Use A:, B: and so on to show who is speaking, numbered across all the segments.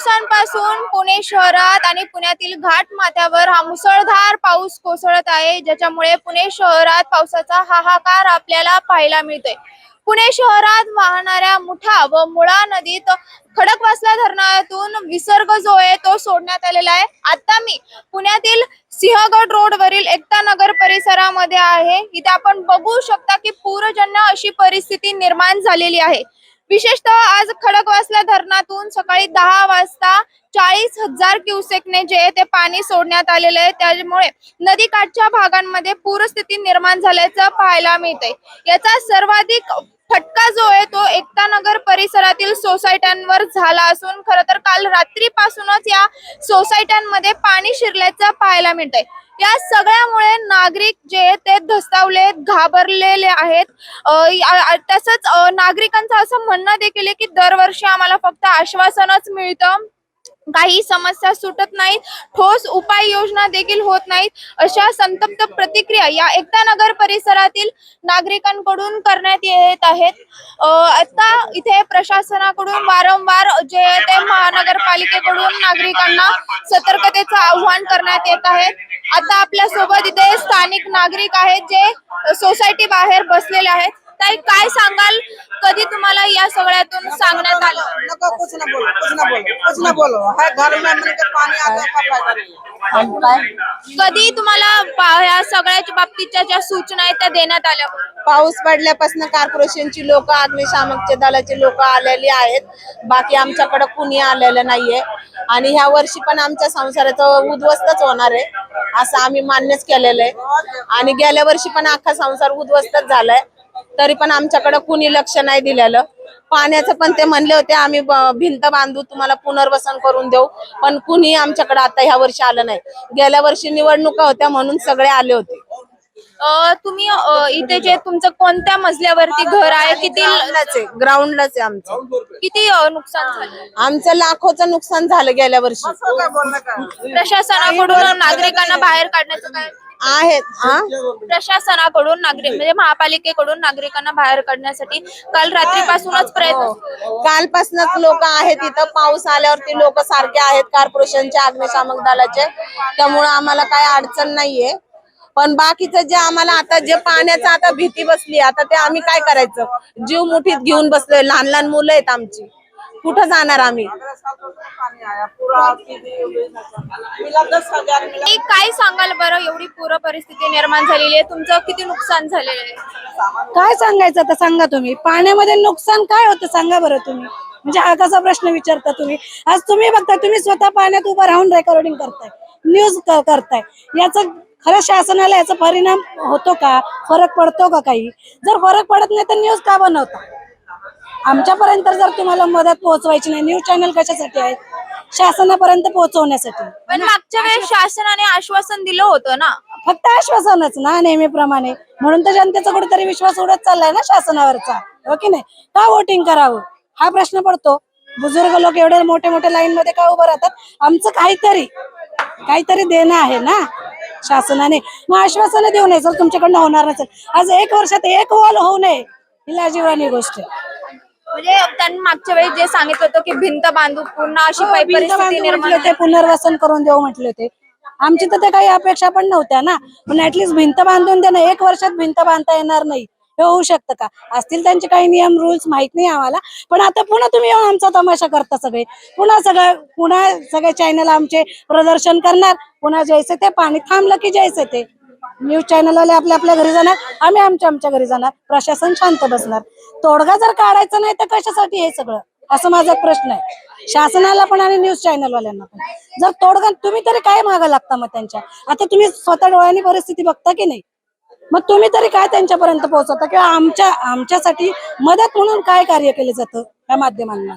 A: दिवसांपासून पुणे शहरात आणि पुण्यातील घाट माथ्यावर हा मुसळधार पाऊस कोसळत आहे ज्याच्यामुळे पुणे शहरात पावसाचा हाहाकार आपल्याला पाहायला मिळतोय. पुणे शहरात वाहणाऱ्या मुठा व मुळा नदीत खडकवासला धरणातून विसर्ग जो आहे तो सोडण्यात आलेला आहे. आता मी पुण्यातील सिंहगड रोड वरील एकता नगर परिसरामध्ये आहे. इथे आपण बघू शकता की पूरजन्य अशी परिस्थिती निर्माण झालेली आहे. विशेषतः आज खडकवासला धरणातून सकाळी दहा वाजता चाळीस हजार क्युसेकने जे ते पाणी सोडण्यात आलेलं आहे. त्यामुळे नदीकाठच्या भागांमध्ये पूरस्थिती निर्माण झाल्याचं पाहायला मिळतंय. याचा सर्वाधिक फटका जो आहे तो एकता नगर परिसरातील सोसायट्यांवर झाला असून खर तर काल रात्रीपासूनच या सोसायट्यांमध्ये पाणी शिरल्याचं पाहायला मिळतंय. या सगळ्यामुळे नागरिक जे ते धस्तावले घाबरलेले आहेत. तसंच नागरिकांचं असं म्हणणं देखील आहे की दरवर्षी आम्हाला फक्त आश्वासनच मिळतं. काही समस्या सुटत नाहीत. ठोस उपाययोजना देखील होत नाहीत. अशा संतप्त प्रतिक्रिया या एकता नगर परिसरातील नागरिकांकडून करण्यात येत आहेत. आता इथे प्रशासनाकडून वारंवार जे ते महानगरपालिकेकडून नागरिकांना सतर्कतेचं आव्हान करण्यात येत आहे. आता आपल्यासोबत इथे स्थानिक नागरिक आहेत जे सोसायटी बाहेर बसलेले आहेत. ताई काय सांगाल? कधी तुम्हाला या सगळ्यातून सांगण्यात आलं?
B: नको कुछ ना बोलो कुछ ना बोलो कुछ ना बोलो. है घर में मिलकर पानी आता है का फायदा नहीं है?
A: कधी तुम्हाला पा- या सगळ्याच्या बाबतीच्या ज्या सूचना आहेत त्या देण्यात आल्या?
B: पाऊस पडल्यापासून कॉर्पोरेशनची लोक अग्निशामकचे दलाचे लोक आलेली आहेत. बाकी आमच्याकडे कुणी आलेलं नाहीये. आणि ह्या वर्षी पण आमच्या संसाराचं उद्ध्वस्तच होणार आहे असं आम्ही मान्यच केलेलं आहे. आणि गेल्या वर्षी पण अख्खा संसार उद्ध्वस्तच झालाय. तरी पण आमच्याकडे कुणी लक्ष नाही दिलेलं. पाण्याचं पण ते म्हणले होते आम्ही भिंत बांधू तुम्हाला पुनर्वसन करून देऊ. पण कुणी आमच्याकडे आता ह्या वर्षी आलं नाही. गेल्या वर्षी निवडणुका होत्या म्हणून सगळे आले होते.
A: तुम्ही इथे जे तुमचं कोणत्या मजल्यावरती घर आहे किती
B: ग्राउंडलाच आहे ग्राउंडलाच आहे आमचं.
A: किती नुकसान झालं?
B: आमचं लाखोचं नुकसान झालं गेल्या वर्षी.
A: प्रशासनाकडून नागरिकांना बाहेर काढण्याचं काय?
B: आहेत हा?
A: प्रशासनाकडून नागरिक म्हणजे महापालिकेकडून नागरिकांना बाहेर काढण्यासाठी काल रात्रीपासूनच प्रयत्न सुरू आहे.
B: कालपासूनच लोक आहेत इथं. पाऊस आल्यावरती लोक सारखे आहेत कॉर्पोरेशनचे अग्निशामक दलाचे. त्यामुळे आम्हाला काय अडचण नाहीये. पण बाकीचं जे आम्हाला आता जे पाण्याचं आता भीती बसली आता ते आम्ही काय करायचं? जीव मुठीत घेऊन बसलोय. लहान लहान मुलं आहेत आमची. कुठं जाणार आम्ही?
A: काय सांगाल बरं? एवढी पूर परिस्थिती निर्माण झालेली आहे. तुमचं किती नुकसान झालेलं आहे?
C: काय सांगायचं आता सांगा तुम्ही. पाण्यामध्ये नुकसान काय होतं सांगा बरं तुम्ही. म्हणजे हा कसा प्रश्न विचारता तुम्ही? आज तुम्ही बघता तुम्ही स्वतः पाण्यात उभं राहून रेकॉर्डिंग करताय. न्यूज करताय. याचा खरं शासनाला याचा परिणाम होतो का? फरक पडतो का काही? जर फरक पडत नाही तर न्यूज का बनवता? आमच्यापर्यंत जर तुम्हाला मदत पोहोचवायची नाही न्यूज चॅनल कशासाठी आहे शासनापर्यंत पोहोचवण्यासाठी.
A: पण मागच्या वेळेस शासनाने आश्वासन दिलं होतं ना.
C: फक्त आश्वासनच ना नेहमीप्रमाणे. म्हणून तर जनतेचा कुठेतरी विश्वास उडत चाललाय ना शासनावरचा. हो की नाही? का वोटिंग करावं? हा प्रश्न पडतो. बुजुर्ग लोक एवढे मोठे मोठे लाईन मध्ये का उभं राहतात? आमचं काहीतरी काहीतरी देणं आहे ना शासनाने. मग आश्वासन देऊ नये जर तुमच्याकडनं होणार नसेल. आज एक वर्षात एक वॉल होऊ नये. ही लाजीवानी गोष्ट आहे.
A: म्हणजे त्यांनी मागच्या वेळेस जे सांगितलं होतं की भिंत बांधू पूर्ण अशी
C: हो, भिंत
A: परिस्थिती
C: बांधू
A: निर्माण
C: म्हटले ते पुनर्वसन करून देऊ म्हटले होते. आमची तर ते काही अपेक्षा पण नव्हत्या ना. पण ऍटलीस्ट भिंत बांधून देणं एक वर्षात भिंत बांधता येणार नाही. हे होऊ शकतं का? असतील त्यांचे काही नियम रुल्स माहीत नाही आम्हाला. पण आता पुन्हा तुम्ही येऊन आमचा तमाशा करता सगळे. पुन्हा सगळं पुन्हा सगळे चॅनल आमचे प्रदर्शन करणार. पुन्हा जैसे ते पाणी थांबलं की जैसे ते न्यूज चॅनलवाले आपल्या आपल्या घरी जाणार आम्ही आमच्या आमच्या घरी जाणार प्रशासन शांत बसणार. तोडगा जर काढायचा नाही तर कशासाठी हे सगळं? असं माझा एक प्रश्न आहे. शासनाला पण आणि न्यूज चॅनलवाल्यांना पण. जर तोडगा तुम्ही तरी काय मागं लागता मग त्यांच्या? आता तुम्ही स्वतः डोळ्यांनी परिस्थिती बघता की नाही? मग तुम्ही तरी काय त्यांच्यापर्यंत पोहोचवता किंवा आमच्या आमच्यासाठी मदत म्हणून काय कार्य केलं जातं या माध्यमांना?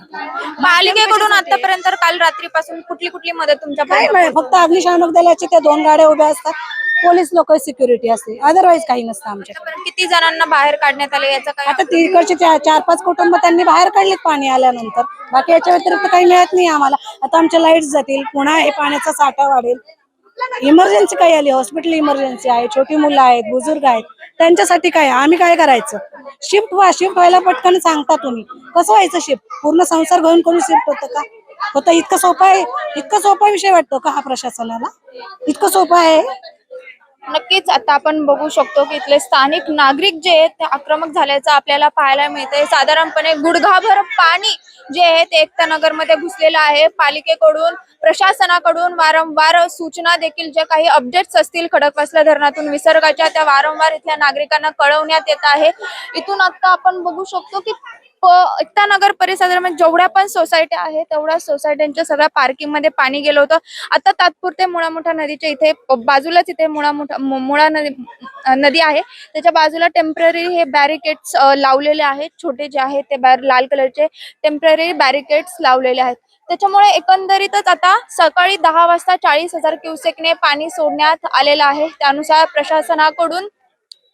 A: पालिकेकडून आतापर्यंत काल रात्रीपासून कुठली कुठली मदत
C: काय
A: तुमच्यापर्यंत
C: नाही फक्त अग्निशामक दलाची त्या दोन गाड्या उभ्या असतात पोलीस लोक सिक्युरिटी असते अदरवाईज काही नसतं आमच्या
A: किती जणांना बाहेर काढण्यात आले याचा काय
C: आता तिकडचे चार चार पाच कुटुंब त्यांनी बाहेर काढलेत पाणी आल्यानंतर. बाकी याच्या व्यतिरिक्त काही मिळत नाही आम्हाला. आता आमच्या लाइट जातील पुन्हा हे पाण्याचा साठा वाढेल. इमर्जन्सी काही आली? हॉस्पिटल इमर्जन्सी आहे छोटी मुलं आहेत बुजुर्ग आहेत. त्यांच्यासाठी काय? आम्ही काय करायचं? शिफ्ट व्हा शिफ्ट व्हायला पटकन सांगता तुम्ही. कसं व्हायचं शिफ्ट पूर्ण संसार घेऊन कोणी शिफ्ट होतं का? होतं इतकं सोपं आहे. इतकं सोपा विषय वाटतो का हा प्रशासनाला? इतकं सोपं आहे.
A: नक्कीच आता आपण बघू शकतो की इथले स्थानिक नागरिक जे आहेत ते आक्रमक झाल्याचं आपल्याला पाहायला मिळतंय. साधारणपणे गुडघाभर पाणी जे आहे ते एकता नगरमध्ये घुसलेलं आहे. पालिकेकडून प्रशासनाकडून वारंवार सूचना देखील जे काही अपडेट्स असतील खडकवासला धरणातून विसर्गाच्या त्या वारंवार इथल्या नागरिकांना कळवण्यात येत आहे. इथून आता आपण बघू शकतो की एकता नगर परिसरामध्ये म्हणजे जेवढ्या पण सोसायट्या आहेत तेवढ्या सोसायट्यांच्या सगळ्या पार्किंगमध्ये पाणी गेलं होतं. आता तात्पुरते मुळा मोठा नदीच्या इथे बाजूलाच इथे मुळा मोठा मु- मुळा नदी नदी आहे. त्याच्या बाजूला टेंपररी हे बॅरिकेड्स लावलेले आहेत. छोटे जे आहेत ते बॅर लाल कलरचे टेंपररी बॅरिकेड्स लावलेले आहेत. त्याच्यामुळे एकंदरीतच आता सकाळी दहा वाजता चाळीस हजार क्युसेकने पाणी सोडण्यात आलेलं आहे. त्यानुसार प्रशासनाकडून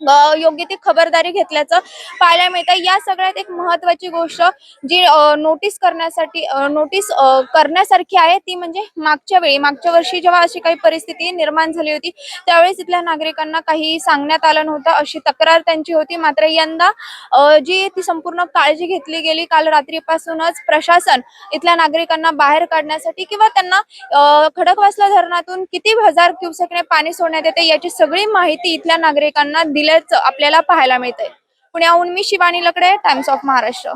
A: योग्य ती खबरदारी घेतल्याचं पाहायला मिळतं. या सगळ्यात एक महत्वाची गोष्ट जी नोटीस करण्यासाठी नोटीस करण्यासारखी आहे ती म्हणजे मागच्या वेळी मागच्या वर्षी जेव्हा अशी काही परिस्थिती निर्माण झाली होती त्यावेळेस इथल्या नागरिकांना काही सांगण्यात आलं नव्हतं. अशी तक्रार त्यांची होती. मात्र यंदा जी ती संपूर्ण काळजी घेतली गेली काल रात्रीपासूनच प्रशासन इथल्या नागरिकांना बाहेर काढण्यासाठी किंवा त्यांना खडकवासला धरणातून किती हजार क्युसेकने पाणी सोडण्यात येते याची सगळी माहिती इथल्या नागरिकांना दिली दिल्याचं आपल्याला पाहायला मिळतंय. पुण्याहून मी शिवानी लकडे टाइम्स ऑफ महाराष्ट्र